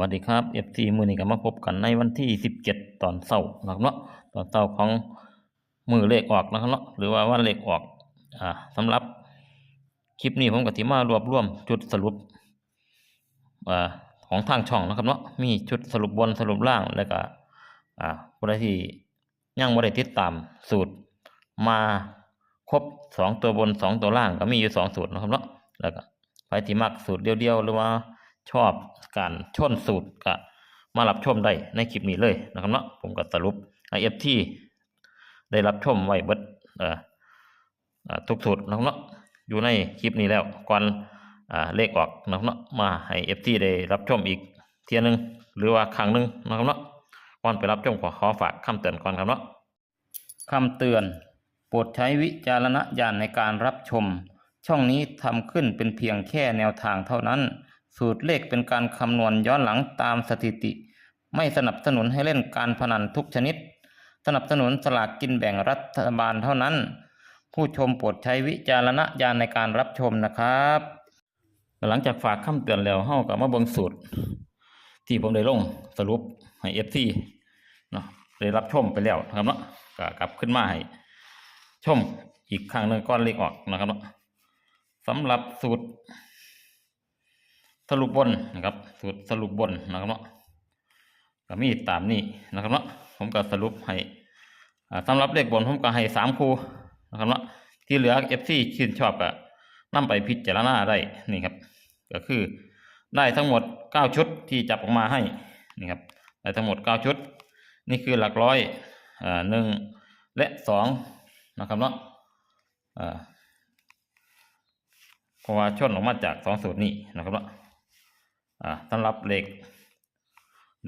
วัสดีครับ FC มือนี้ก็มาพบกันในวันที่ 17 ตอนเช้านะครับเนาะตอนเช้าของมือเลขออกนะครับเนาะหรือว่าวันเลขออกอ่าสำหรับคลิปนี้ผมก็สิมารวบรวมจุดสรุปอ่าของทางช่องนะครับเนาะมีชุดสรุปบนสรุปล่างแล้วก็อ่าผู้ใดที่ยังบ่ได้ติดตามสูตรมาครบสองตัวบนสองตัวล่างก็มีอยู่สองสูตรนะครับเนาะแล้วก็ใครที่มักสูตรเดียวๆหรือว่า ชอบการชนสูตรก็มารับชมได้ในคลิปนี้เลยนะครับเนาะผมก็สรุปไอเอฟที่ได้รับชมไว้เบิดเอ่อเอ่อทุกสูตรนะครับเนาะอยู่ในคลิปนี้แล้วก่อนอเลขออกนะครับเนาะมาให้เอฟที่ได้รับชมอีกเทียนึงหรือว่าครั้งหนึ่งนะครับเนาะก่อนไปรับชมขอขอฝากคำเตือนก่อนครับเนาะคำเตือนโปรดใช้วิจารณญาณในการรับชม ช่องนี้ทำขึ้นเป็นเพียงแค่แนวทางเท่านั้น สูตรเลขเป็นการคำนวณย้อนหลังตามสถิติ ไม่สนับสนุนให้เล่นการพนันทุกชนิด สนับสนุนสลากกินแบ่งรัฐบาลเท่านั้น ผู้ชมโปรดใช้วิจารณญาณในการรับชมนะครับ หลังจากฝากคำเตือนแล้วเฮากับมาเบิงสูตร ที่ผมได้ลงสรุปให้ FC เนาะได้รับชมไปแล้วนะครับเนาะก็กลับขึ้นมาให้ชมอีกครั้งหนึ่งก่อนเลขออกนะครับเนาะสำหรับสูตร สรุปบนนะครับสูตรสรุปบนนะครับเนาะก็มีตามนี้นะครับเนาะผมก็สรุปให้อ่าสำหรับเลขบนผมก็ให้สามคู่นะครับเนาะที่เหลือเอฟซีชื่นชอบก็นำไปพิจารณาได้นี่ครับ ก็คือได้ทั้งหมดเก้าชุดที่จับออกมาให้นี่ครับได้ทั้งหมดเก้าชุด นี่คือหลักร้อยหนึ่งและสองนะครับเนาะอ่าเพราะว่าชนออกมาจากสองสูตรนี้นะครับเนาะ อ่าสำหรับเหลข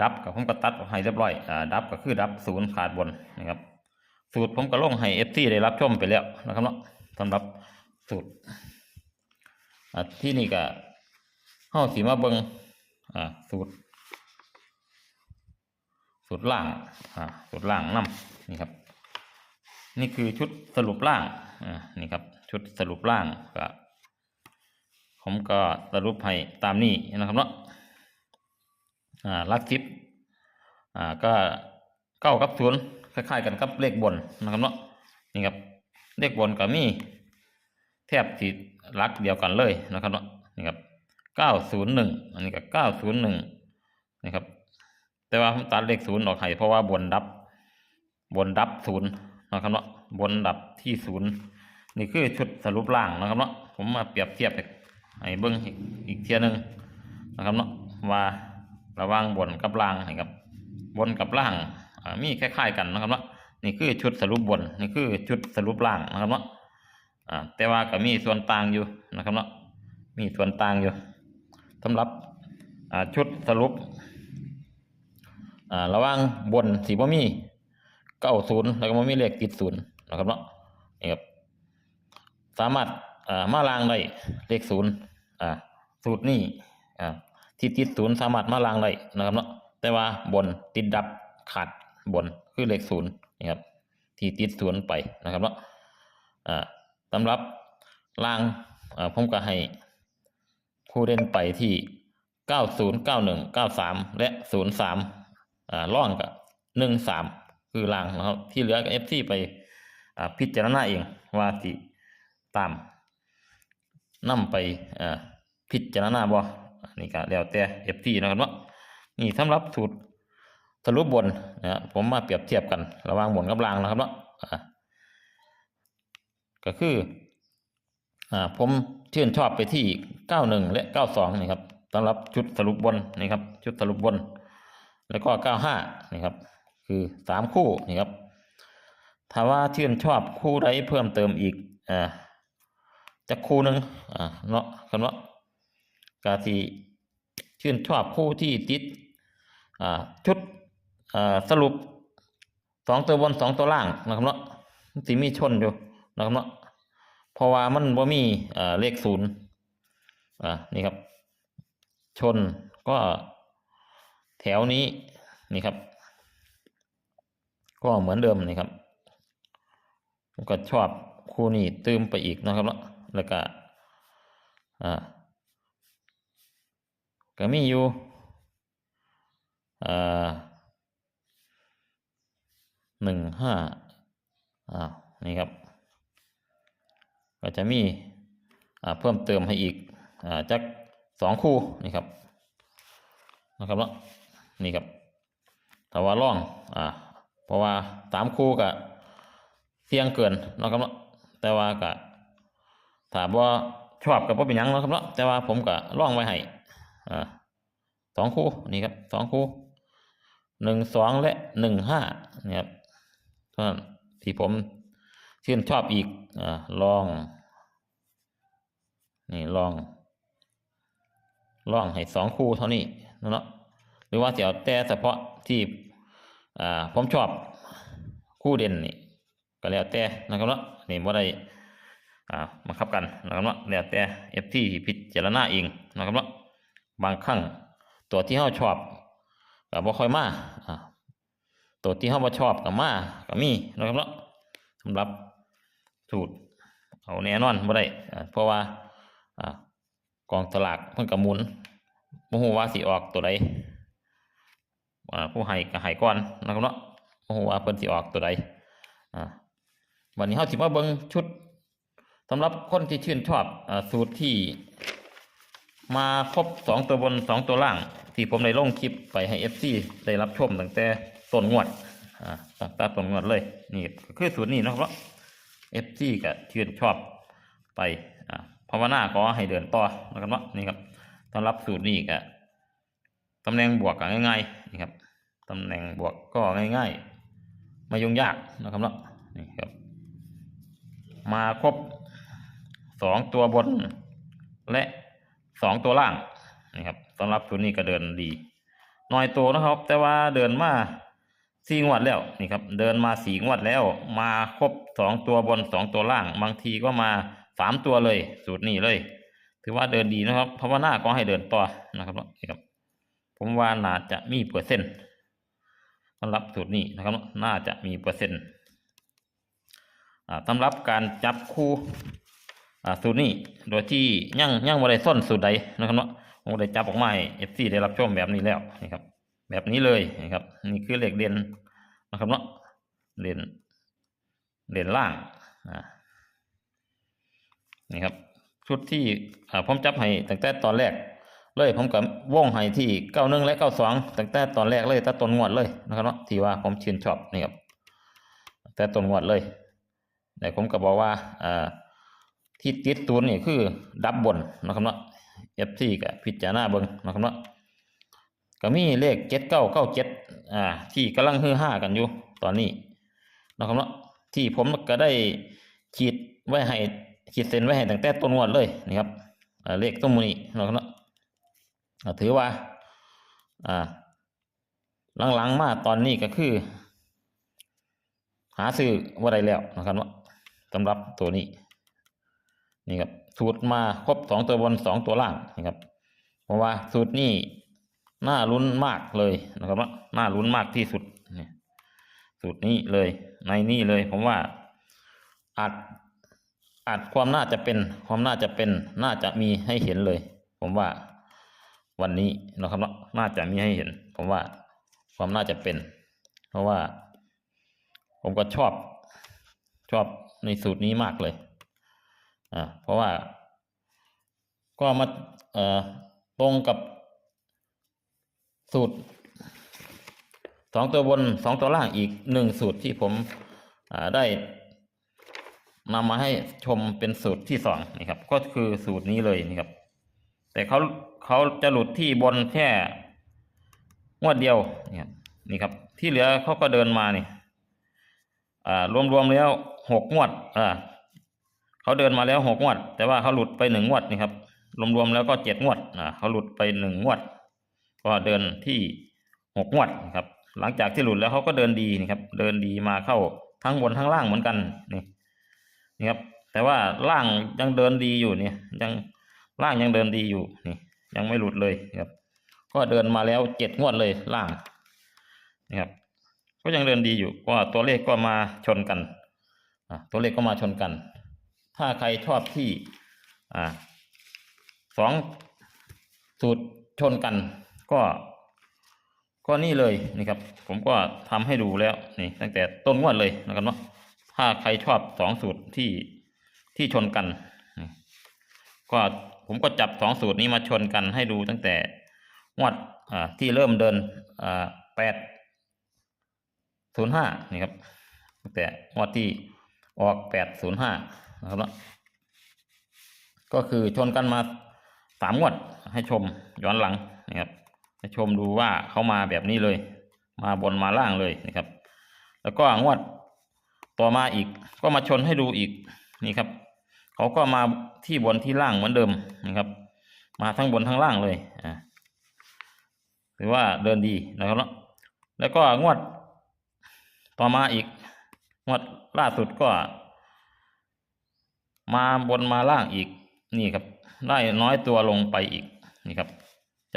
ดับกับผมก็ตัดออกให้เรียบร้อยอ่าดับก็คือดับศูนย์ขาดบนนะครับ สูตรผมก็ลงให้เอฟซีได้รับชมไปแล้วนะครับเนาะสำหรับสูตรอ่าที่นี่ก็เข้าสีมาเบิงอ่าสูตร สูตรล่างอ่าสูตรล่างนํนี่ครับ นี่คือชุดสรุปล่างอ่านี่ครับ ชุดสรุปล่างก็ผมก็สรุปให้ตามนี้นะครับเนาะ ลักซิปอ่าก็เก้ากับศูนย์คล้ายๆกันกับเลขบนนะครับเนาะนี่ครับเลขบนก็มีแทบที่ลักเดียวกันเลยนะครับเนาะนี่ครับเก้าศูนย์หนึ่งอันนี้ก็เก้าศูนย์หนึ่งนี่ครับ แต่ว่าผมตัดเลขศูนย์ออกให้เพราะว่าบนดับบนดับศูนย์นะครับเนาะบนดับที่ศูนย์นี่คือชุดสรุปล่างนะครับเนาะผมมาเปรียบเทียบให้ให้เบิ้งอีกอีกเทียหนึงนะครับเนาะว่า ระหว่างบนกับล่างนะครับ บนกับล่างมีคล้ายๆกันนะครับเนาะนี่คือชุดสรุปบนนี่คือชุดสรุปล่างนะครับเนาะแต่ว่าก็มีส่วนต่างอยู่นะครับเนาะมีส่วนต่างอยู่สำหรับชุดสรุประหว่างบนสีบ่มีเก้าศูนย์แล้วก็บ่มีเลขติดศูนย์นะครับเนาะนี่ครับสามารถมาล้างได้เลขศูนย์สูตรนี้อ่า ที่ติดศูนย์สามารถมาล้างได้นะครับเนาะแต่ว่าบนติดดับขาดบนคือเลขศูนย์นี่ครับที่ติดศูนย์ไปนะครับเนาะอ่าสำหรับล่างอ่าผมก็ให้ผู้เล่นไปที่เก้าศูนย์เก้าหนึ่งเก้าสามและศูนย์สามอ่าล่องกับหนึ่งสามคือล่างนะครับที่เหลือก็เอฟซีไปอ่าพิจารณาเองว่าสิตามนำไปอ่าพิจารณาบ่ อันนี้ก็แล้วแต่ FT นะครับเนาะนี่สำหรับสูตรสรุปบนนะผมมาเปรียบเทียบกัน ระหว่างบนกับล่างนะครับเนาะอ่าก็คืออ่าผมชื่นชอบไปที่ 91 และ 92นี่ครับสำหรับชุดสรุปบนนี่ครับ ชุดสรุปบน แล้วก็ 95นี่ครับ คือสามคู่นี่ครับถ้าว่าชื่นชอบคู่ใดเพิ่มเติมอีกอ่าจะคู่หนึ่งอ่าเนาะกันว่า กาที่ชื่นชอบคู่ที่ติดชุดสรุปสองตัวบนสองตัวล่างนะครับเนาะสีมีชนอยู่นะครับเนาะเพราะว่ามันบ่มีเลขศูนย์นี่ครับ ชนก็แถวนี้นี่ครับ ก็เหมือนเดิมนี่ครับก็ชอบคู่นี้ตืมไปอีกนะครับเนาะแล้วก็อ่า ก็มีอยู่เอ่อหนึ่งห้าอ่านี่ครับ ก็จะมีเพิ่มเติมให้อีกอาจักสองคู่นี่ครับนะครับเนาะนี่ครับแต่ว่าล่องอ่าเพราะว่าสามคู่กับเสี่ยงเกินนะครับเนาะแต่ว่าก็ถามว่าชอบกับว่าเป็นยังนะครับเนาะแต่ว่าผมก็ล่องไว้ให้ อ่าสองคู่นี่ครับสองคู่หนึ่งสองและหนึ่งห้านี่ครับท่านที่ผมชื่นชอบอีกอ่าลอง นี่ลอง ลองให้สองคู่เท่านี้เนาะหรือว่าจะเอาแต่เฉพาะที่อ่าผมชอบคู่เด่นนี่ก็แล้วแต่นะครับเนาะนี่ว่าได้อ่ามาคับกันนะครับเนาะแล้วแต่เอฟที่พิจารณาเองนะครับเนาะ บางครั้งตัวที่เราชอบก็บ่ค่อยมาอ่าตัวที่เราบ่ชอบก็มาก็มีนะครับเนาะสำหรับสูตรเอาแน่นอนบ่ได้อ่าเพราะว่าอ่ากองสลากเพิ่นก็หมุนบ่ฮู้ว่าสิออกตัวใดอ่าผู้ให้ก็ให้ก่อนนะครับเนาะบ่ฮู้ว่าเพิ่นสิออกตัวใดอ่าวันนี้เฮาสิมาเบิ่งชุดสำหรับคนที่ชื่นชอบอ่าสูตรที่ มาครบสองตัวบนสองตัวล่าง ที่ผมได้ลงคลิปไปให้ FC ได้รับชมตั้งแต่ต้นงวดอ่าตั้งแต่ต้นงวดเลย นี่คือสูตรนี้นะครับเอฟซีก็ชื่นชอบไปอ่าภาวนาก็ให้เดินต่อนะครับเนาะนี่ครับสำหรับสูตรนี้ก็ตำแหน่งบวกก็ง่ายๆนี่ครับตำแหน่งบวกก็ง่ายๆไม่ยุ่งยากนะครับเนาะนี่ครับ มาครบสองตัวบนและ สองตัวล่างนี่ครับสำหรับสูตรนี้ก็เดินดีน้อยตัวนะครับ แต่ว่าเดินมาสี่งวดแล้วนี่ครับ เดินมาสี่งวดแล้ว มาครบสองตัวบนสองตัวล่าง บางทีก็มาสามตัวเลย สูตรนี้เลย ถือว่าเดินดีนะครับภาวนาก็ให้เดินต่อนะครับนี่ครับ ผมว่าน่าจะมีเปอร์เซ็นต์สำหรับสูตรนี้นะครับ น่าจะมีเปอร์เซ็นต์สำหรับการจับคู่ อ่าสูตรนี้โดยที่ยังยังไม่ได้ส้นสูตรใดนะครับเนาะผมได้จับออกมาให้เอฟซีได้รับชมแบบนี้แล้วนี่ครับ แบบนี้เลยนะครับ นี่คือเหล็กเด่นนะครับเนาะเด่นเด่นล่างอ่านี่ครับชุดที่อ่าผมจับให้ตั้งแต่ตอนแรกเลยผมกับว่องให้ที่เก้าหนึ่งและเก้าสองตั้งแต่ตอนแรกเลยตั้งต้นงวดเลยนะครับเนาะที่ว่าผมชื่นชอบนี่ครับแต่ต้นงวดเลยแต่ผมก็บอกว่าอ่า ที่ติดตูนนี่คือดับบนนะครับเนาะเอฟซีกับพิจารณาเบิ้งนะครับเนาะก็มีเลขเจ็ดเก้าเก้าเจ็ดอ่าที่กำลังฮือฮ่ากันอยู่ตอนนี้นะครับเนาะที่ผมก็ได้ขีดไว้ให้ขีดเส้นไว้ให้ตั้งแต่ต้นงวดเลยนี่ครับเลขต้นมูนี้นะครับเนาะอ่าถือว่าอ่าหลังๆมาตอนนี้ก็คือ หาซื้อว่าได้แล้วนะครับเนาะสำหรับตัวนี้ นี่ครับสูตรมาครบสองตัวบนสองตัวล่างนี่ครับ เพราะว่าสูตรนี้น่าลุ้นมากเลยนะครับว่าน่าลุ้นมากที่สุดเนี่ยสูตรนี้เลยในนี่เลยผมว่าอาจอาจความน่าจะเป็นความน่าจะเป็นน่าจะมีให้เห็นเลย ผมว่าวันนี้นะครับว่าน่าจะมีให้เห็น ผมว่าความน่าจะเป็น เพราะว่า ผมก็ชอบชอบในสูตรนี้มากเลย อ่าเพราะว่า ก็มาเอ่อตรงกับสูตรสองตัวบนสองตัวล่างอีกหนึ่งสูตรที่ผมได้นำมาให้ชมเป็นสูตรที่สองนี่ครับ ก็คือสูตรนี้เลยนี่ครับ แต่เขาเขาจะหลุดที่บนแค่งวดเดียวนี่ครับนี่ครับ ที่เหลือเขาก็เดินมานี่อ่ารวมๆแล้วหกงวดอ่า เขาเดินมาแล้วหกงวด แต่ว่าเขาหลุดไปหนึ่งงวดนี่ครับรวมๆแล้วก็เจ็ดงวดอ่าเขาหลุดไปหนึ่งงวด ก็เดินที่หกงวดครับ หลังจากที่หลุดแล้วเขาก็เดินดีนี่ครับ เดินดีมาเข้าทั้งบนทั้งล่างเหมือนกันนี่นี่ครับ แต่ว่าล่างยังเดินดีอยู่เนี่ยยังล่างยังเดินดีอยู่นี่ยังไม่หลุดเลยครับ ก็เดินมาแล้วเจ็ดงวดเลยล่างนี่ครับ ก็ยังเดินดีอยู่ก็ตัวเลขก็มาชนกันอ่าตัวเลขก็มาชนกัน ถ้าใครชอบที่อ่าสองสูตรชนกันก็ ก็นี่เลยนี่ครับ ผมก็ทำให้ดูแล้วนี่ตั้งแต่ต้นงวดเลยนะครับเนาะถ้าใครชอบสองสูตรที่ที่ชนกันก็ผมก็จับสองสูตรนี้มาชนกันให้ดูตั้งแต่งวดที่เริ่มเดินแปดศูนย์ห้านี่ครับตั้งแต่งวดที่ออกแปดศูนย์ห้า นะครับเนาะก็คือชนกันมาสามงวดให้ชมย้อนหลังนะครับให้ชมดูว่าเขามาแบบนี้เลย มาบนมาล่างเลยนะครับ แล้วก็งวดต่อมาอีกก็มาชนให้ดูอีกนี่ครับเขาก็มาที่บนที่ล่างเหมือนเดิมนะครับ มาทั้งบนทั้งล่างเลยอ่าถือว่าเดินดีนะครับเนาะแล้วก็งวดต่อมาอีกงวดล่าสุดก็ มาบนมาล่างอีกนี่ครับ ได้น้อยตัวลงไปอีกนี่ครับ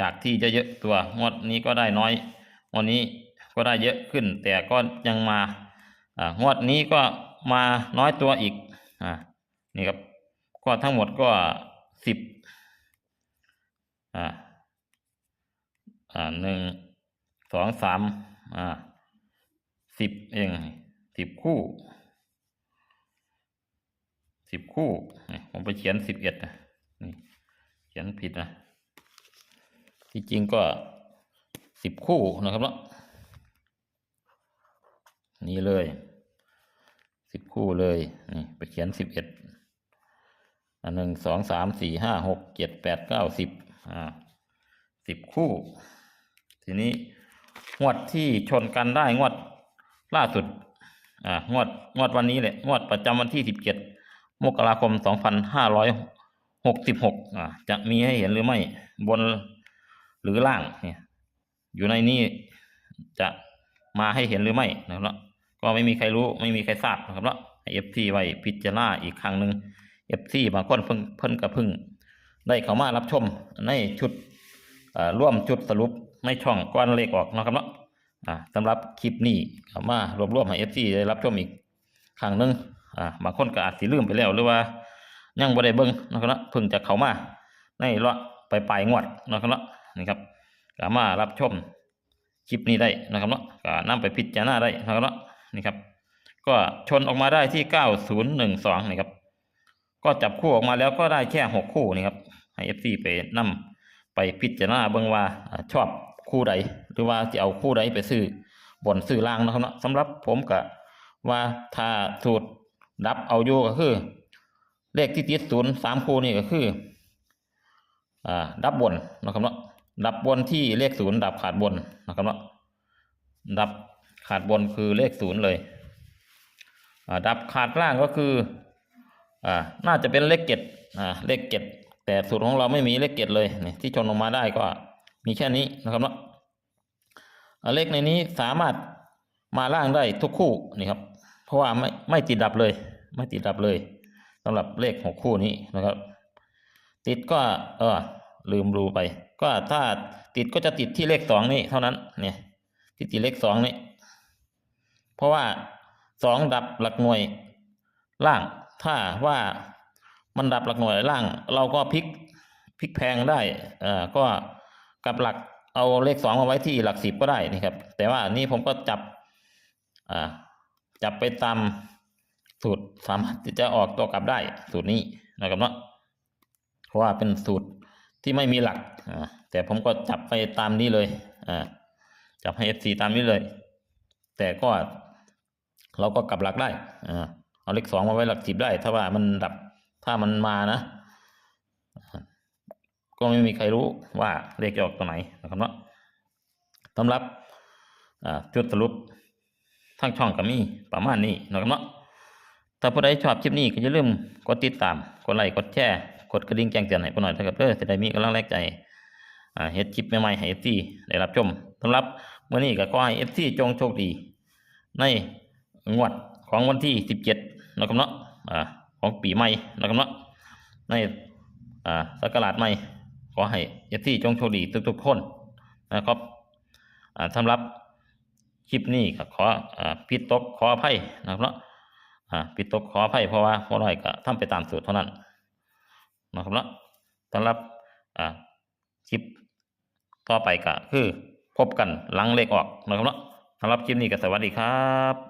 จากที่จะเยอะตัวงวดนี้ก็ได้น้อยงวดนี้ก็ได้เยอะขึ้น แต่ก็ยังมาอ่างวดนี้ก็มาน้อยตัวอีกอ่านี่ครับ ก็ทั้งหมดก็สิบอ่าอ่าหนึ่งสองสามอ่าสิบเองสิบคู่ สิบคู่นี่ผมไปเขียนสิบเอ็ดนะนี่เขียนผิดนะ ที่จริงก็สิบคู่นะครับเนาะนี่เลยสิบคู่เลยนี่ไปเขียนสิบเอ็ดอันหนึ่งสองสามสี่ห้าหกเจ็ดแปดเก้าสิบอ่าสิบคู่ ทีนี้งวดที่ชนกันได้งวดล่าสุดอ่างวดงวดวันนี้แหละงวดประจำวันที่สิบเจ็ด มกราคมสองพันห้าร้อยหกสิบหกอ่าจะมีให้เห็นหรือไม่ บนหรือล่างเนี่ยอยู่ในนี้จะมาให้เห็นหรือไม่นะครับเนาะก็ไม่มีใครรู้ไม่มีใครทราบนะครับเนาะเอฟซีไว้พิจารณาอีกครั้งหนึ่งเอฟซีบางคนเพิ่งเพิ่นกับพึ่ง ได้เข้ามารับชมในชุดอ่าร่วมชุดสรุปในช่องก้อนเลขออกนะครับเนาะอ่าสำหรับคลิปนี้เข้ามารวบรวมให้เอฟซีได้รับชมอีกครั้งหนึ่ง อ่าบางคนก็อาจสิลืมไปแล้วหรือว่ายังบ่ได้เบิ่งนะครับเพิ่งจะเข้ามาในละไปปลายงวดนะครับนาะนี่ครับก็มารถรับชมคลิปนี้ได้นะครับเนาะก็นำไปพิจารณาได้นะครับเนาะนี่ครับ ก็ชนออกมาได้ที่ 9012นี่ครับ ก็จับคู่ออกมาแล้วก็ได้แค่หกคู่นี่ครับให้เอฟซีไปนำไปพิจารณาเบิ่งว่าอ่าชอบคู่ใด หรือว่าจะเอาคู่ใดไปซื้อบนซื้อล่างนะครับเนาะสำหรับผมก็ว่าถ้าสูตร ดับเอาอยู่ก็คือ เลขที่ติดศูนย์สามคู่นี่ก็คืออ่าดับบนนะครับเนาะดับบนที่เลขศูนย์ดับขาดบนนะครับเนาะดับขาดบนคือเลขศูนย์เลยอ่าดับขาดล่างก็คืออ่าน่าจะเป็นเลขเจ็ดอ่าเลขเจ็ดแต่สูตรของเราไม่มีเลขเจ็ดเลยนี่ที่ชนลงมาได้ก็มีแค่นี้นะครับเนาะอ่าเลขในนี้สามารถมาล่างได้ทุกคู่นี่ครับ เพราะว่าไม่ไม่ติดดับเลย ไม่ติดดับเลยสำหรับเลขหกคู่นี้นะครับ ติดก็เออลืมดูไป ก็ถ้าติดก็จะติดที่เลขสองนี่เท่านั้นเนี่ยที่ติดเลขสองนี่เพราะว่าสองดับหลักหน่วยล่าง ถ้าว่ามันดับหลักหน่วยล่าง เราก็พลิกพลิกแพงได้เอ่อก็กับหลักเอาเลขสองมาไว้ที่หลักสิบก็ได้นี่ครับ แต่ว่านี่ผมก็จับอ่า จับไปตามสูตรสามารถที่จะออกตัวกลับได้ สูตรนี้นะครับเนาะเพราะว่าเป็นสูตรที่ไม่มีหลักอ่าแต่ผมก็จับไปตามนี้เลยอ่าจับให้ FC ตามนี้เลย แต่ก็เราก็กลับหลักได้อ่าเอาเลขสองมาไว้หลักสิบได้ ถ้าว่ามันดับถ้ามันมานะก็ไม่มีใครรู้ว่าเลขจะออกตัวไหนนะครับเนาะสำหรับอ่าจุดสรุป ทางช่องก็มีประมาณนี้นะครับเนาะถ้าผู้ใดชอบคลิปนี้ก็อย่าลืมกดติดตาม กดไลค์ กดแชร์ กดกระดิ่งแจ้งเตือนให้พวกหน่อยนะครับเพื่อจะได้มีกำลังแรงใจเฮ็ดคลิปใหม่ๆให้ FC ได้รับชมสำหรับเมื้อนี้ก็ขอให้ FC จงโชคดี ในงวดของวันที่ 17นะครับเนาะของปีใหม่นะครับเนาะในอ่าศักราชใหม่ ขอให้ FC จงโชคดีทุกๆคนนะครับสำหรับ คลิปนี้ก็ขอผิดตกขออภัยนะครับเนาะผิดตกขออภัยเพราะว่าพอน้อยก็ทำไปตามสูตรเท่านั้นนะครับเนาะสำหรับคลิปต่อไปก็คือพบกันหลังเลขออกนะครับเนาะสำหรับคลิปนี้ก็สวัสดีครับ